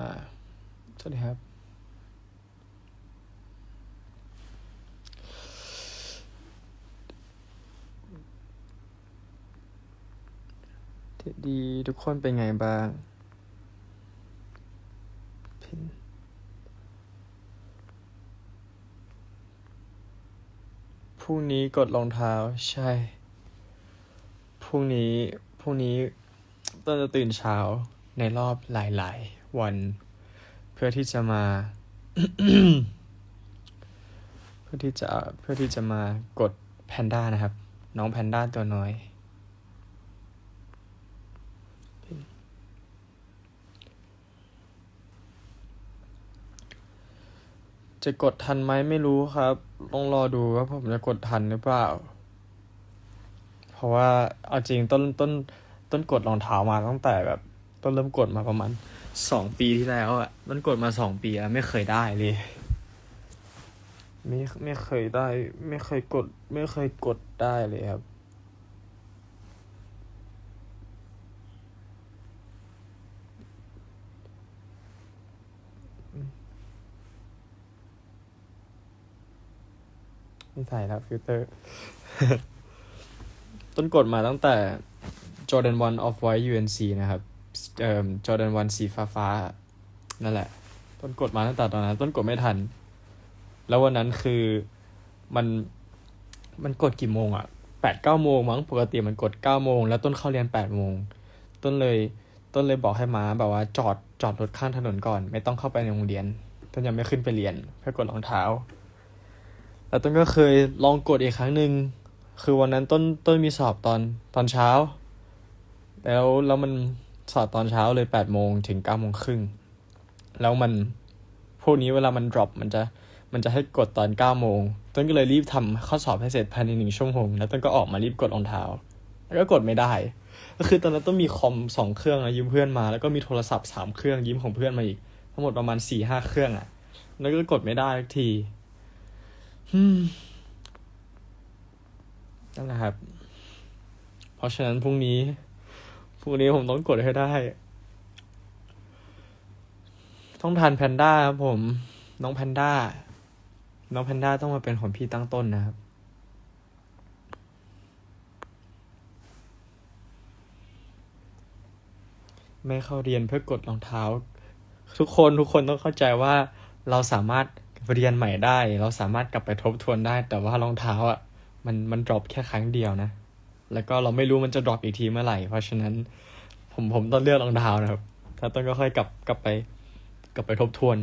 มา สวัสดีครับ ดีทุกคนเป็นไงบ้างพินพรุ่งนี้กดรองเท้าใช่ พรุ่งนี้ พรุ่งนี้ต้นจะตื่นเช้าในรอบหลาย ๆ วัน เพื่อที่จะมา เพื่อที่จะเพื่อที่จะมากดแพนด้านะครับ น้องแพนด้าตัวน้อย จะกดทันไหมไม่รู้ครับต้องรอดูว่าผมจะกดทันหรือเปล่า เพราะว่าเอาจริงต้นต้นต้นกดรองเท้ามาตั้งแต่แบบ ต้นเริ่มกดมาประมาณ สองปีที่แล้วอะต้นกดมาสองปีแล้วไม่เคยได้เลย ไม่ไม่เคยได้ ไม่เคยกด ไม่เคยกดได้เลยครับ ไม่ใส่แล้วฟิลเตอร์ ต้นกดมาตั้งแต่ Jordan 1 Off White UNC นะครับ เอ่อ Jordan 1สีฟ้าฟ้าๆนั่นแหละ ต้นกดมาตั้งแต่ตอนนั้น ต้นกดไม่ทัน แล้ววันนั้นคือมันมันกดกี่โมงอะแปดเก้าโมงมั้งปกติมันกดเก้าโมงแล้วต้นเข้าเรียนแปดโมงต้นเลยต้นเลยบอกให้ม้าแบบว่าจอดจอดรถข้างถนนก่อน ไม่ต้องเข้าไปในโรงเรียน ต้นยังไม่ขึ้นไปเรียนเพื่อกดรองเท้า แล้วต้นก็เคยลองกดอีกครั้งหนึ่งคือวันนั้นต้นต้นมีสอบตอนตอนเช้า แล้วแล้วมัน สอบตอนเช้าเลยแปดโมงถึงเก้าโมงครึ่ง แล้วมันพวกนี้เวลามัน drop มันจะมันจะให้กดตอนเก้าโมง ต้นก็เลยรีบทำข้อสอบให้เสร็จภายในหนึ่งชั่วโมง แล้วต้นก็ออกมารีบกดรองเท้า แล้วก็กดไม่ได้ ก็คือตอนนั้นต้องมีคอมสองเครื่องอะยืมเพื่อนมา แล้วก็มีโทรศัพท์สามเครื่องยืมของเพื่อนมาอีก ทั้งหมดประมาณสี่ห้าเครื่องอะแล้วก็กดไม่ได้สักทีนั่นแหละครับ เพราะฉะนั้นพรุ่งนี้ พรุ่งนี้ผมต้องกดให้ได้ ต้องทานแพนด้าครับผม น้องแพนด้า น้องแพนด้าต้องมาเป็นของพี่ตั้งต้นนะครับไม่เข้าเรียนเพื่อกดรองเท้า ทุกคนทุกคนต้องเข้าใจว่าเราสามารถเรียนใหม่ได้ เราสามารถกลับไปทบทวนได้ แต่ว่ารองเท้าอะ มันมันดรอปแค่ครั้งเดียวนะ แล้วก็เราไม่รู้มันจะดรอปอีกทีเมื่อไหร่ เพราะฉะนั้นผมผมต้องเลือกรองเท้านะครับ ถ้าต้นก็ค่อยกลับกลับไป กลับไปทบทวน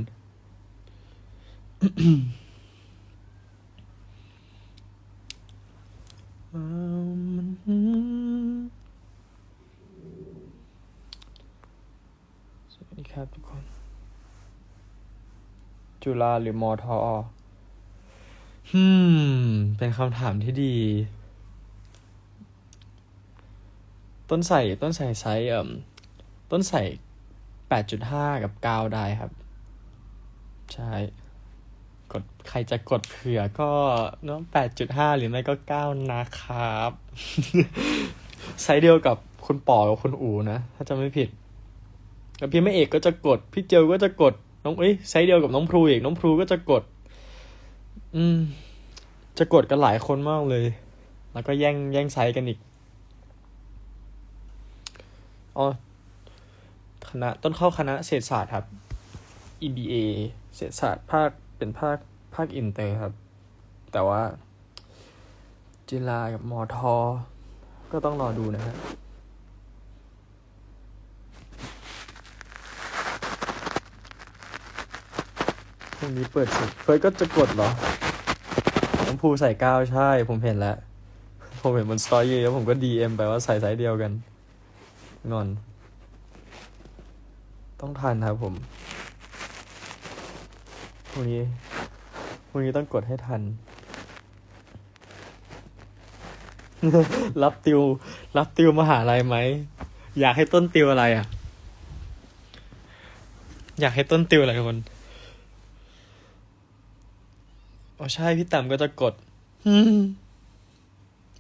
สวัสดีครับทุกคน จุฬาหรือมอทอฮึมเป็นคำถามที่ดี ต้นใส่ต้นใส่ไซส์เอ่มต้นใส่แปดจุดห้ากับเก้าได้ครับ ใช่ กดใครจะกดเผื่อก็เนาะแปดจุดห้าหรือไม่ก็เก้านะครับไซส์เดียวกับคุณปอกับคุณอูนะ ถ้าจะไม่ผิด แล้วพี่แม่เอกก็จะกด พี่เจลก็จะกด น้องเอ้ยไซส์เดียวกับน้องพลูอีกน้องพลูก็จะกด อืม จะกดกันหลายคนมากเลย แล้วก็แย่งแย่งไซส์กันอีก อ๋อคณะต้นเข้าคณะเศรษฐศาสตร์ครับ EBA เศรษฐศาสตร์ภาคเป็นภาคภาคอินเตอร์ครับ แต่ว่าจุฬากับมอทอก็ต้องรอดูนะฮะพรุ่งนี้เปิดสิเฟิร์สก็จะกดเหรอน้องภูใส่ก้าวใช่ ผมเห็นแล้ว ผมเห็นบนสตอรี่แล้วผมก็ดีเอ็มไปว่าใส่ไซส์เดียวกัน งอน ต้องทันครับผมพรุ่งนี้พรุ่งนี้ต้องกดให้ทัน รับติว รับติวมหาลัยไหม อยากให้ต้นติวอะไรอะ อยากให้ต้นติวอะไรคนอ๋อใช่พี่ต้มก็จะกด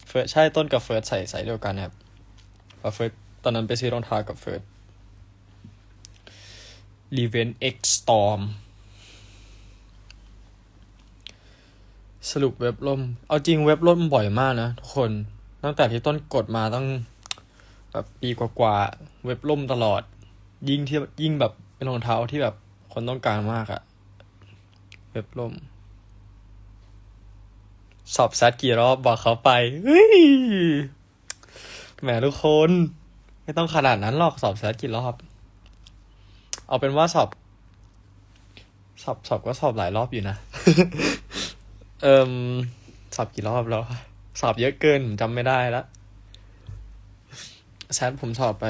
เฟิร์สใช่ต้นกับเฟิร์สใส่ใส่เดียวกันครับเฟิร์ส ตอนนั้นไปซื้อรองเท้ากับเฟิร์ส r e v e n X Storm สรุปเว็บล่ม เอาจริงเว็บล่มบ่อยมากนะทุกคน ตั้งแต่ที่ต้นกดมาตั้งแบบปีกว่าๆ เว็บล่มตลอด ยิ่งที่ยิ่งแบบเป็นรองเท้าที่แบบคนต้องการมากอะเว็บล่ม สอบแซดกี่รอบบอกเขาไปเฮ้ยแหมทุกคน ไม่ต้องขนาดนั้นหรอกสอบแซดกี่รอบ เอาเป็นว่าสอบ สอบสอบก็สอบหลายรอบอยู่นะ เอิมสอบกี่รอบแล้ว สอบเยอะเกินผมจำไม่ได้ล้วแซดผมสอบไป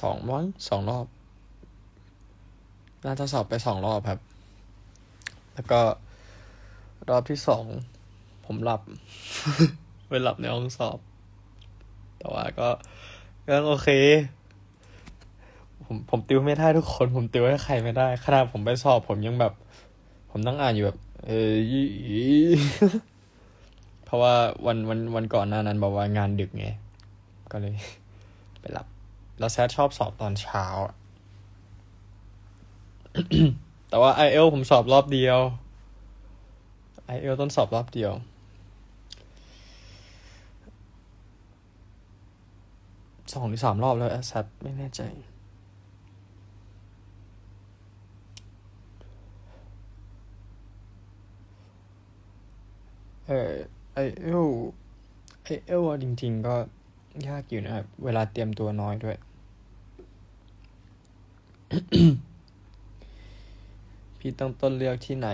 สองมั้งสองรอบ น่าจะสอบไปสองรอบครับ แล้วก็รอบที่สองผมหลับ ไปหลับในห้องสอบ แต่ว่าก็ก็โอเค ผมผมติวไม่ได้ทุกคน ผมติวให้ใครไม่ได้ ขนาดผมไปสอบผมยังแบบ ผมนั่งอ่านอยู่แบบ เออเพราะว่าวันวันวันก่อนหน้านั้นบอกว่างานดึกไง ก็เลย ไปหลับ แล้วแซดชอบสอบตอนเช้า แต่ว่าไอเอลผมสอบรอบเดียวไอเอลต้นสอบรอบเดียว องหรือสามรอบแล้วแซดไม่แน่ใจ เออไอเอลไอเอลจริง ๆ ก็ยากอยู่นะครับ เวลาเตรียมตัวน้อยด้วย พี่ต้องต้นเลือกที่ไหน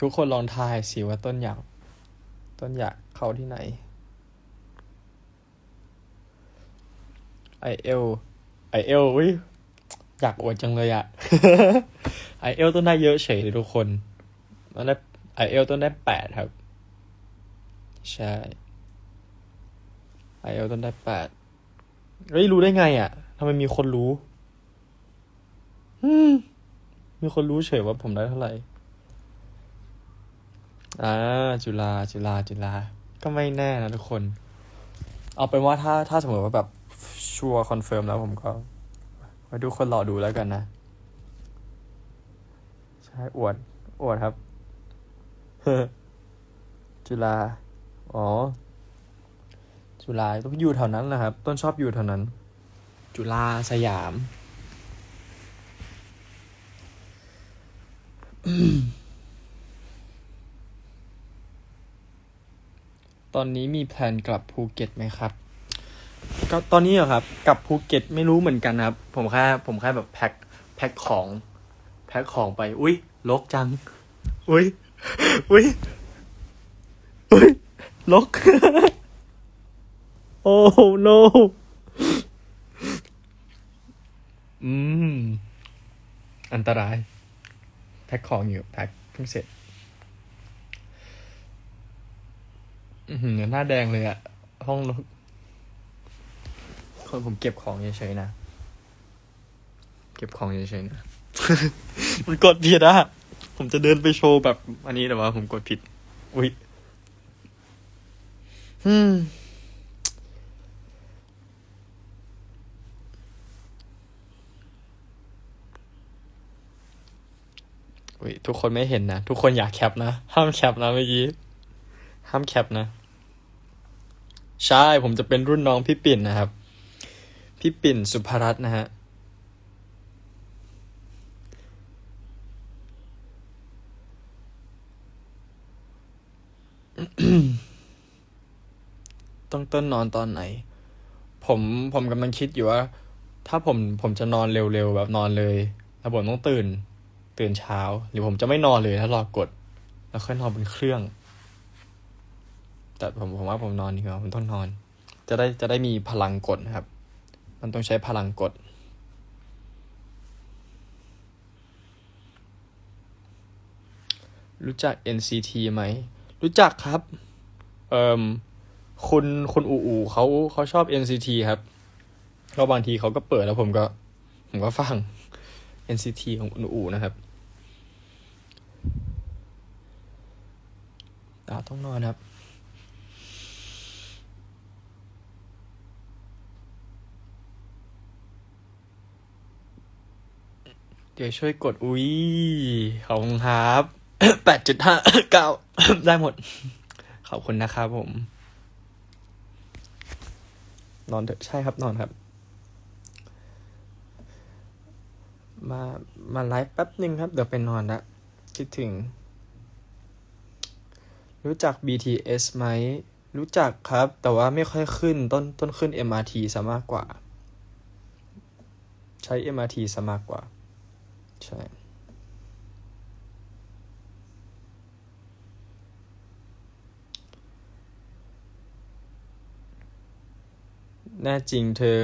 ทุกคนลองทายสิว่าต้นอยาก ต้นอยากเข้าที่ไหนไอเอลไอเอลอุ้ยอยากอวดจังเลยอะไอเอลต้นได้เยอะเฉยเลยทุกคนต้นได้ไอเอลต้นได้แปดครับ ใช่ไอเอลต้นได้แปดเฮ้ยรู้ได้ไงอะทำไมมีคนรู้มีคนรู้เฉยว่าผมได้เท่าไหร่ อ่าจุฬาจุฬาจุฬาก็ไม่แน่นะทุกคน เอาเป็นว่าถ้าถ้าสมมติว่าแบบชัวร์คอนเฟิร์มแล้วผมก็ไว้ทุกคนรอดูแล้วกันนะ ใช่อวดอวดครับ จุฬาอ๋อ จุฬาต้องอยู่แถวนั้นนะครับ ต้นชอบอยู่แถวนั้น จุฬาสยาม อนนี้มีแพลนกลับภูเก็ตไหมครับ ก็ตอนนี้เหรอครับ กลับภูเก็ตไม่รู้เหมือนกันครับ ผมแค่ผมแค่แบบแพ็คแพ็คของ แพ็คของไป อุ้ยลกจัง อุ้ยอุ้ยอุ้ยลก โอ้ no อืม อันตราย แพ็คของอยู่แพ็คเพิ่งเสร็จ อือ หือหน้าแดงเลยอะห้องรกคนผมเก็บของเฉยๆนะ เก็บของเฉยๆนะ มันกดผิดอะผมจะเดินไปโชว์แบบ อันนี้แต่ว่า ผมกดผิด อุ้ยอืมอุ้ยทุกคนไม่เห็นนะ ทุกคนอยากแคปนะ ห้ามแคปนะเมื่อกี้ ห้ามแคปนะ ใช่ผมจะเป็นรุ่นน้องพี่ปิ่นนะครับ พี่ปิ่นสุภรัตน์นะฮะต้องต้นนอนตอนไหน ผมผมกำลังคิดอยู่ว่า ถ้าผมผมจะนอนเร็วๆแบบนอนเลยแล้วผมต้องตื่น ตื่นเช้า หรือผมจะไม่นอนเลยถ้ารอกด แล้วค่อยนอนบนเครื่อง แต่ผมผมว่าผมนอนดีกว่าผมต้องนอน จะได้จะได้มีพลังกดนะครับ มันต้องใช้พลังกดรู้จัก NCT ไหม รู้จักครับ เอ่มคุณคุณอูอูเขาเขาชอบ NCT ครับก็บางทีเขาก็เปิดแล้วผมก็ ผมก็ฟัง NCT ของคุณอูอูนะครับอ่าต้องนอนครับ เดี๋ยวช่วยกดอุ้ยขอบคุณครับแปดจุดห้าเก้าได้หมด ขอบคุณนะครับผม นอนเถอะใช่ครับนอนครับ มามาไลฟ์แป๊บหนึ่งครับ เดี๋ยวไปนอนละคิดถึง รู้จัก BTS ไหม รู้จักครับ แต่ว่าไม่ค่อยขึ้นต้นต้นขึ้น MRT ซะมากกว่า ใช้ MRT ซะมากกว่า ใช่แน่จริงเธอ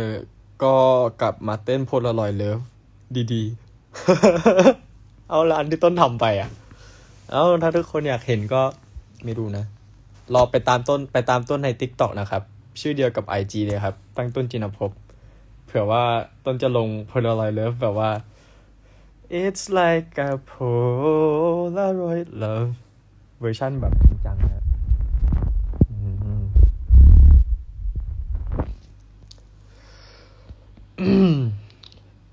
ก็กลับมาเต้นโพลารอยเลิฟดีๆ เอาละอันที่ต้นทำไปอะ เอาถ้าทุกคนอยากเห็นก็ไม่รู้นะ รอไปตามต้นไปตามต้นใน t ิ k t o k นะครับ ชื่อเดียวกับ IG เลยครับ ตั้งต้นจินภพเผื่อว่าต้นจะลง Polaroid Love แบบว่า It's like a Polaroid love เวอร์ชันแบบจริงจังนะ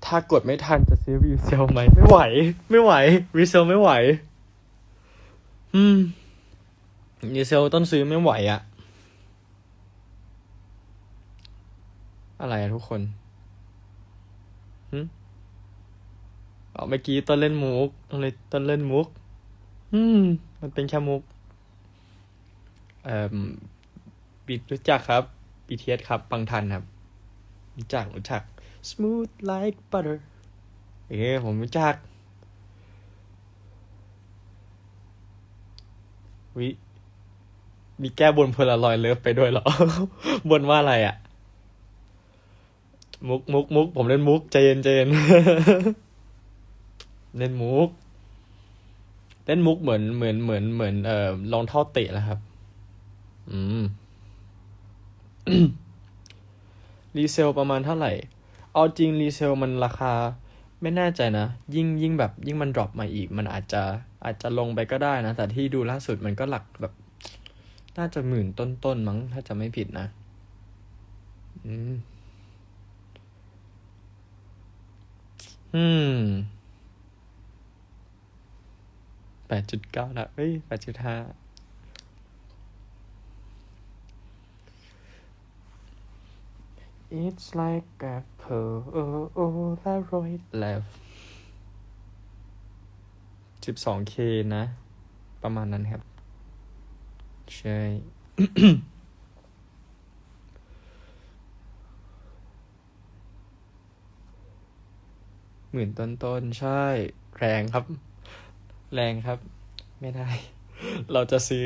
ถ้ากดไม่ทันจะซื้อรีเซลไหม ไม่ไหว ไม่ไหว รีเซลไม่ไหว อืม รีเซลต้นซื้อไม่ไหวอะอะไรอะทุกคนหึอ๋อ เมื่อกี้ต้นเล่นมุกต้นเลยต้นเล่นมุก อืม มันเป็นแค่มุก เอ่อบิดรู้จักครับ BTS ครับปังทันครับ รู้จักรู้จัก smooth like butter เอ้ผมรู้จักวิมีแก้บนเพลลอยเลิฟไปด้วยเหรอ บนว่าอะไรอะ่ะ มุกมุกมุกผมเล่นมุกใจเย็นใจเย็น เล่นมุก เล่นมุกเหมือนเหมือนเหมือนเหมือนเอ่อรองเท้าเตะแล้วครับ อืมรีเซลประมาณเท่าไหร่ เอาจริงรีเซลมันราคา ไม่แน่ใจนะ ยิ่งยิ่งแบบ ยิ่งมันดรอปมาอีก มันอาจจะอาจจะลงไปก็ได้นะ แต่ที่ดูล่าสุดมันก็หลักแบบ น่าจะหมื่นต้นๆมั้ง ถ้าจะไม่ผิดนะ อืม อืม ปดจุดเก้านะเอ้ยแปดจุดห้า It's like a Polaroid love สิบสองเคนะ ประมาณนั้นครับ ใช่หมื่นต้นๆ ใช่ แรงครับ แรงครับ ไม่ได้ เราจะซื้อ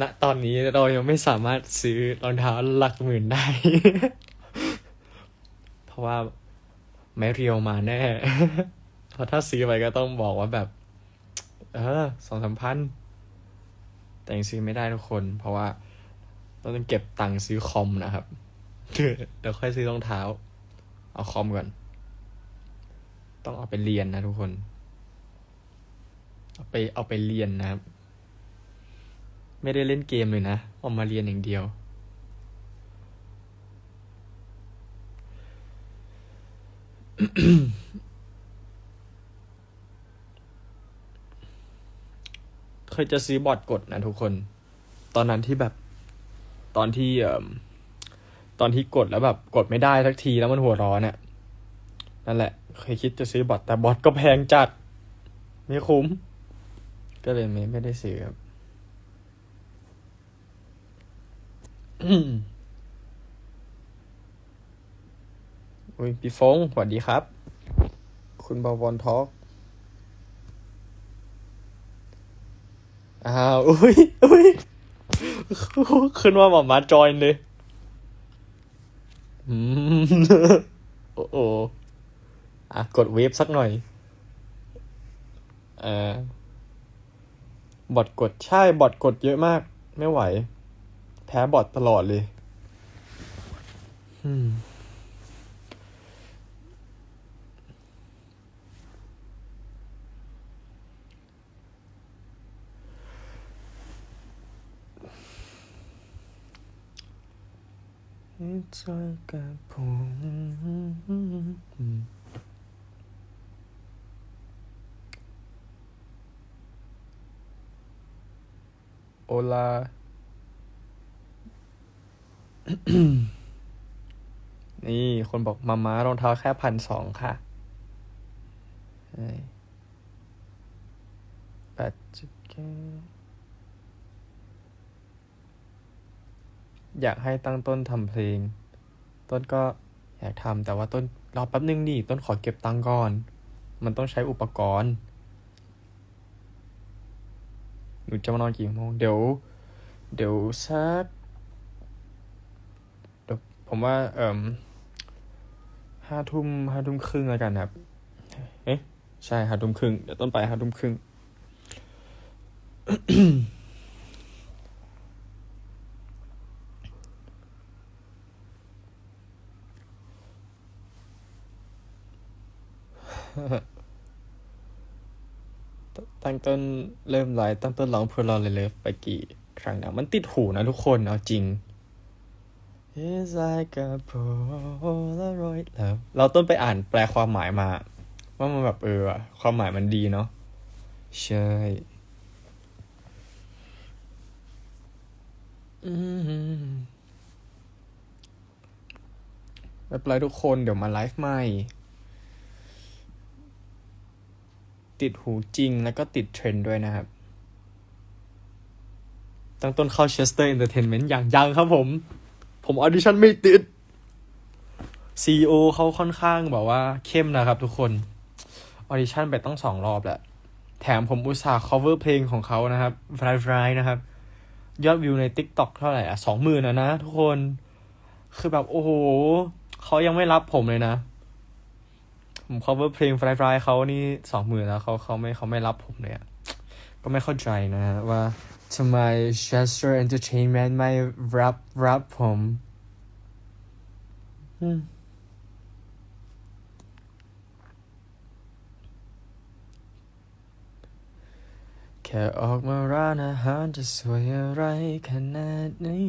ณตอนนี้เรายังไม่สามารถซื้อรองเท้าหลักหมื่นได้ เพราะว่าไม่เรียวมาแน่ เพราะถ้าซื้อไปก็ต้องบอกว่าแบบ เออสองสามพัน แต่ยังซื้อไม่ได้ทุกคน เพราะว่า เราต้องเก็บตังค์ซื้อคอมนะครับเดี๋ยวค่อยซื้อรองเท้า เอาคอมก่อน ต้องเอาไปเรียนนะทุกคน เอาไปเอาไปเรียนนะครับ ไม่ได้เล่นเกมเลยนะเอามาเรียนอย่างเดียว เคยจะซื้อบอร์ดกดนะทุกคน ตอนนั้นที่แบบ ตอนที่เอ่อตอนที่กดแล้วแบบ กดไม่ได้สักทีแล้วมันหัวร้อนเนี่ยนั่นแหละ เคยคิดจะซื้อบอร์ดแต่บอร์ดก็แพงจัด ไม่คุ้ม ก็เลยไม่ไม่ได้ซื้อครับอุ้ยพี่ฟงสวัสดีครับ คุณบวรทอกอ้าวอุ้ยอุ้ยขึ้นว่าหมามาจอยเลยอืมโอ้โออะ กดเวฟสักหน่อย เอ่อ บอทกดใช่บอทกดเยอะมาก ไม่ไหว แพ้บอทตลอดเลยอืม It's like a poem โอ ลา นี่คนบอกมาม้ารองเท้าแค่พันสองค่ะแปดจุดแค่อยากให้ตั้งต้นทำเพลง ต้นก็อยากทำแต่ว่าต้นรอแป๊บนึงดิต้นขอเก็บตังก่อน มันต้องใช้อุปกรณ์ หนูจะมานอนกี่โมง เดี๋ยว เดี๋ยวสักเดี๋ยวผมว่า เอ่มห้าทุ่มห้าทุ่มครึ่งแล้วกันครับ เอ๊ะ ใช่ห้าทุ่มครึ่งเดี๋ยวต้นไปห้าทุ่มครึ่ง ตั้งต้นเริ่มไลฟ์ตั้งต้นร้อง Polaroid Love ไปกี่ครั้งนะมันติดหูนะทุกคนเอาจริง It's like a Polaroid love เราต้นไปอ่านแปลความหมายมา ว่ามันแบบเออความหมายมันดีเนาะใช่อืมไม่เป็นไรทุกคนเดี๋ยวมาไลฟ์ใหม่ ติดหูจริงแล้วก็ติดเทรนด์ด้วยนะครับ ตั้งต้นเข้าเชสเตอร์เอนเตอร์เทนเมนต์อย่างยังครับผม ผมออดิชั่นไม่ติด CEO เขาค่อนข้างแบบว่าเข้มนะครับทุกคนออดิชั่นไปต้องสองรอบแหละ แถมผมอุตส่าห์ cover เพลงของเขานะครับ Fly Fly นะครับ ยอดวิวใน TikTok เท่าไหร่อะสองหมื่นนะนะทุกคน คือแบบโอ้โหเขายังไม่รับผมเลยนะ ผม cover เพลง Fly Fly เขานี่สองหมื่นแล้วเขาเขาไม่เขาไม่รับผมเลยอะก็ไม่เข้าใจนะฮะว่าทำไม Chester Entertainment ไม่รับรับผมอืมแค่ออกมาร้านอาหารจะสวยอะไรขนาดนี้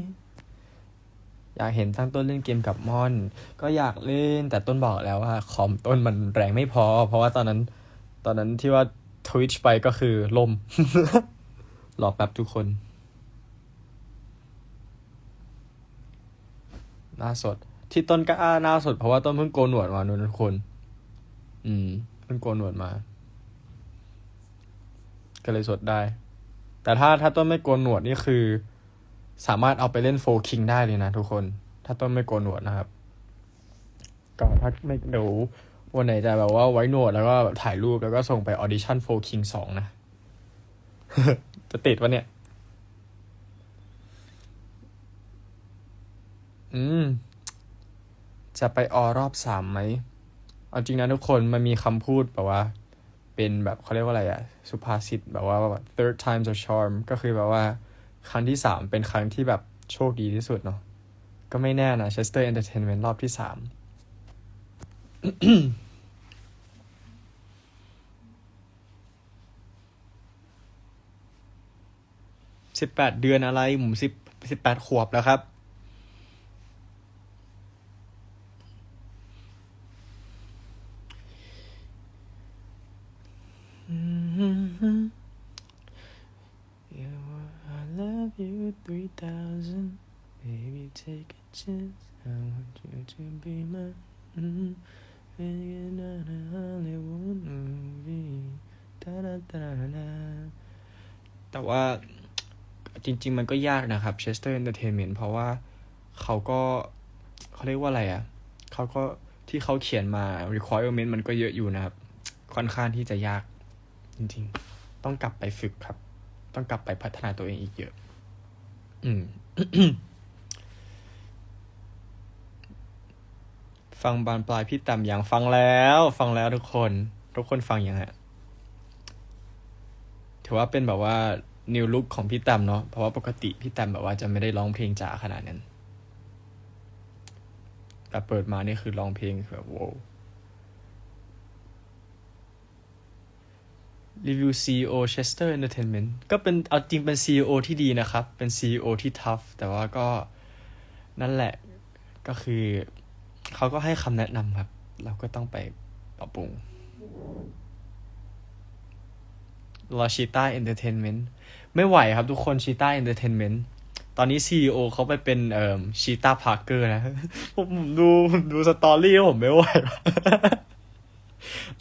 อยากเห็นตั้งต้นเล่นเกมกับมอน ก็อยากเล่นแต่ต้นบอกแล้วว่าคอมต้นมันแรงไม่พอ เพราะว่าตอนนั้น ตอนนั้นที่ว่า Twitch ไปก็คือล่มรอกแป๊บทุกคนหน้าสด ที่ต้นก็อ้าหน้าสด เพราะว่าต้นเพิ่งโกนหนวดมานู่นทุกคน อืมเพิ่งโกนหนวดมา ก็เลยสดได้ แต่ถ้าถ้าต้นไม่โกนหนวดนี่คือ สามารถเอาไปเล่นโฟคิงได้เลยนะทุกคน ถ้าต้นไม่โกนหนวดนะครับ ก็ถ้าไม่เดี๋ยววันไหนจะแบบว่าไว้หนวดแล้วก็แบบถ่ายรูปแล้วก็ส่งไปออดิชั่นโฟคิงสองนะ จะติดวะเนี่ย อืม จะไปออรอบสามไหมเอาจริงนะทุกคนมันมีคำพูดแบบว่า เป็นแบบเขาเรียกว่าอะไรอะสุภาษิตแบบว่าแบบ third time's a charm ก็คือแบบว่า ครั้งที่สามเป็นครั้งที่แบบโชคดีที่สุดเนาะก็ไม่แน่นะ Chester Entertainment รอบที่สามสิบแปดเดือนอะไรหมูสิบสิบแปดขวบแล้วครับ I love you three thousand baby chance I want you to be my mm, in a Hollywood movie ตาดาตาดาแต่ว่าจริง ๆ มันก็ยากนะครับ Chester Entertainment เพราะว่าเขาก็เขาเรียกว่าอะไรอะ่ะ เขาก็ที่เขาเขียนมา requirement มันก็เยอะอยู่นะครับ ค่อนข้างที่จะยาก จริง ๆ ต้องกลับไปฝึกครับ ต้องกลับไปพัฒนาตัวเองอีกเยอะ อืม ฟังบานปลายพี่ต่ำอย่างฟังแล้ว ฟังแล้วทุกคน ทุกคนฟังอยังฮะถือว่าเป็นแบบว่านิวลุคของพี่ต่ำเนาะเพราะว่าปกติพี่ต่ำแบบว่าจะไม่ได้ร้องเพลงจ๋าขนาดนั้นแต่เปิดมานี่คือร้องเพลงแบบโว้รีวิว CEO Chester Entertainment ก็เป็นเอาจริงเป็น CEO ที่ดีนะครับ เป็น CEO ที่ tough แต่ว่าก็นั่นแหละก็คือ เขาก็ให้คำแนะนำครับ เราก็ต้องไปปรับปรุงรอชีต้าเอนเตอร์เทนเมนต์ไม่ไหวครับทุกคนชีต้าเอนเตอร์เทนเมนต์ตอนนี้ซีอเขาไปเป็นเอ่อชีต้าพาร์เกอร์นะผมดูดูสตอรี่แล้วผมไม่ไหว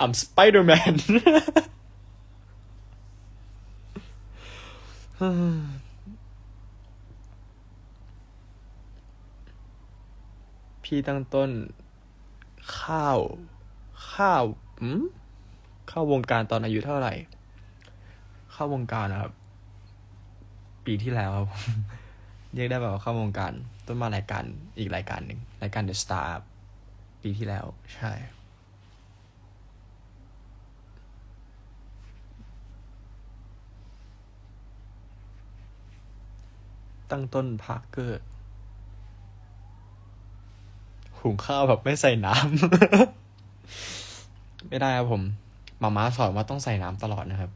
I'm Spider-Man พี่ตั้งต้น ข้าว ข้าวอืมเข้าวงการตอนอายุเท่าไหร่ เข้าวงการนะครับ ปีที่แล้วครับเรียกได้แบบว่าเข้าวงการ ต้นมารายการอีกรายการหนึ่งรายการ The Star ปีที่แล้ว ใช่ ตั้งต้นพาร์เกอร์ หุงข้าวแบบไม่ใส่น้ำไม่ได้ครับผมมาม่าสอนว่าต้องใส่น้ำตลอดนะครับ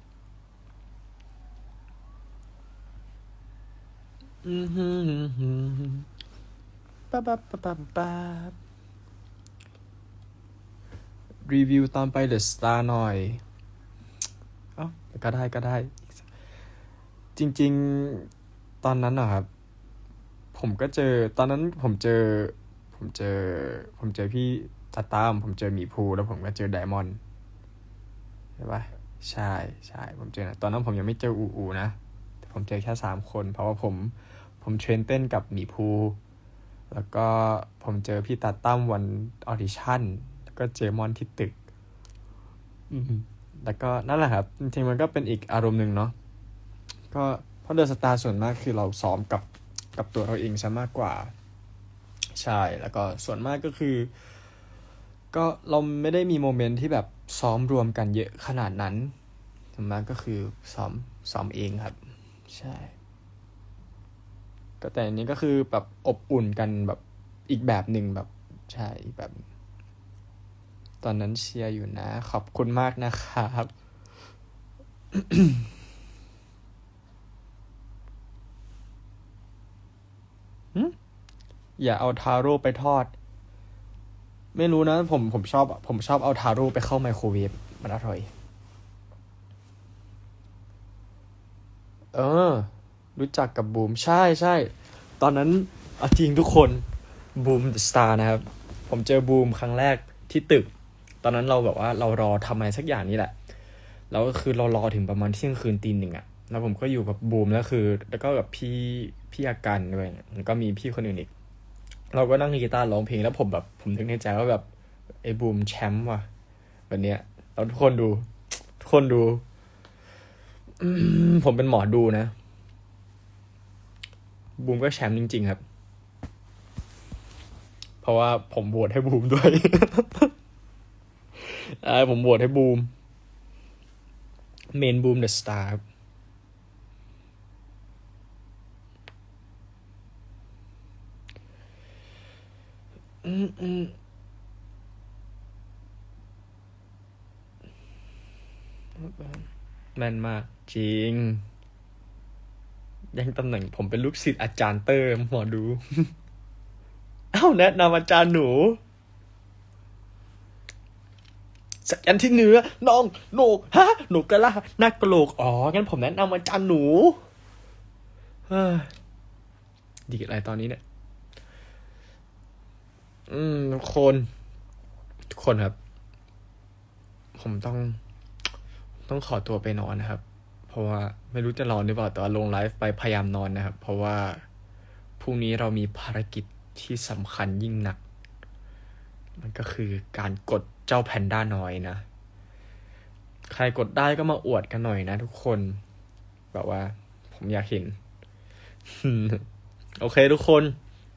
ปั๊บปั๊บปั๊บปั๊บปั๊บรีวิวตอนไปเดอะสตาร์หน่อย เอ้าก็ได้ก็ได้ จริง ๆ ตอนนั้นนะครับ ผมก็เจอ ตอนนั้นผมเจอ ผมเจอ ผมเจอพี่ตาตามผมเจอหมีภูแล้วผมก็เจอไดมอนด์ใช่ปะใช่ใช่ผมเจอนะตอนนั้นผมยังไม่เจออูอูนะแต่ผมเจอแค่สามคน เพราะว่าผมผมเทรนเต้นกับหมีภูแล้วก็ผมเจอพี่ตาตั้มวันออดิชั่นแล้วก็เจอมอนที่ตึกอืมแล้วก็นั่นแหละครับ จริงๆมันก็เป็นอีกอารมณ์หนึ่งเนาะก็เพราะเดอะสตาร์ส่วนมากคือเราซ้อมกับกับตัวเราเองซะมากกว่า ใช่ แล้วก็ส่วนมากก็คือ ก็เราไม่ได้มีโมเมนต์ที่แบบซ้อมรวมกันเยอะขนาดนั้นส่วนมากก็คือซ้อมซ้อมเองครับ ใช่ ก็แต่อันนี้ก็คือแบบอบอุ่นกันแบบอีกแบบหนึ่งแบบใช่อีกแบบ ตอนนั้นเชียร์อยู่นะ ขอบคุณมากนะครับ หึ อย่าเอาทาโร่ไปทอด ไม่รู้นะ ผมผมชอบ ผมชอบเอาทาโร่ไปเข้าไมโครเวฟมันอร่อย เออ รู้จักกับบูม ใช่ใช่ ตอนนั้นอาจริงทุกคนบูมสตาร์นะครับ ผมเจอบูมครั้งแรกที่ตึก ตอนนั้นเราแบบว่าเรารอทำอะไรสักอย่างนี่แหละ แล้วก็คือเรารอถึงประมาณเที่ยงคืนตีหนึ่งอะแล้วผมก็อยู่กับบูมแล้วคือ แล้วก็กับพี่พี่อากันด้วย แล้วก็มีพี่คนอื่นอีก เราก็นั่งกีตาร์ร้องเพลงแล้วผมแบบ ผมนึกในใจว่าแบบไอ้บูมแชมป์ว่ะวันเนี้ยแล้วทุกคนดู ทุกคนดู ผมเป็นหมอดูนะ บูมก็แชมป์จริง ๆ ครับ เพราะว่าผมโหวตให้บูมด้วยเออผมโหวตให้บูมเมนบูมเดอะสตาร์ อืมอืมแม่นมากจริง ยังตำแหน่งผมเป็นลูกศิษย์อาจารย์เตอร์หมอดู เอ้าแนะนำอาจารย์หนูสักยันที่เหนือน้องโหนกฮะหนูกระลาหน้ากระโหลกอ๋องั้นผมแนะนำอาจารย์หนูเฮ้ยดีอะไรตอนนี้เนี่ย อืมทุกคนทุกคนครับ ผมต้อง ต้องขอตัวไปนอนนะครับ เพราะว่าไม่รู้จะนอนหรือเปล่าแต่ว่าลงไลฟ์ไปพยายามนอนนะครับ เพราะว่าพรุ่งนี้เรามีภารกิจที่สำคัญยิ่งหนัก มันก็คือการกดเจ้าแพนด้าน้อยนะ ใครกดได้ก็มาอวดกันหน่อยนะทุกคน แบบว่า ผมอยากเห็น โอเคทุกคน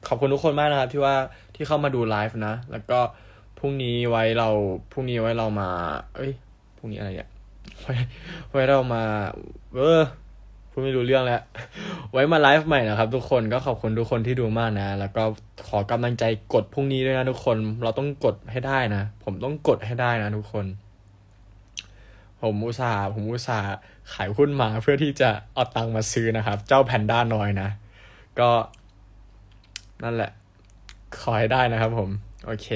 ขอบคุณทุกคนมากนะครับที่ว่าที่เข้ามาดูไลฟ์นะ แล้วก็พรุ่งนี้ไว้เราพรุ่งนี้ไว้เรามา เอ้ยพรุ่งนี้อะไรเนี่ยไว้ไว้เรามา เออพูดไม่รู้เรื่องแล้ว ไว้มาไลฟ์ใหม่นะครับ ทุกคนก็ขอบคุณทุกคนที่ดูมากนะ แล้วก็ขอกำลังใจกดพรุ่งนี้ด้วยนะทุกคน เราต้องกดให้ได้นะ ผมต้องกดให้ได้นะทุกคน ผมอุตส่าห์ผมอุตส่าห์ขายหุ้นมาเพื่อที่จะเอาตังค์มาซื้อนะครับ เจ้าแพนด้าน้อยนะ ก็ นั่นแหละ ขอให้ได้นะครับผม โอเค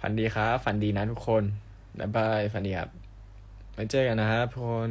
ฝันดีครับ ฝันดีนะทุกคน บ๊ายบาย ฝันดีครับ ไว้เจอกันนะครับทุกคน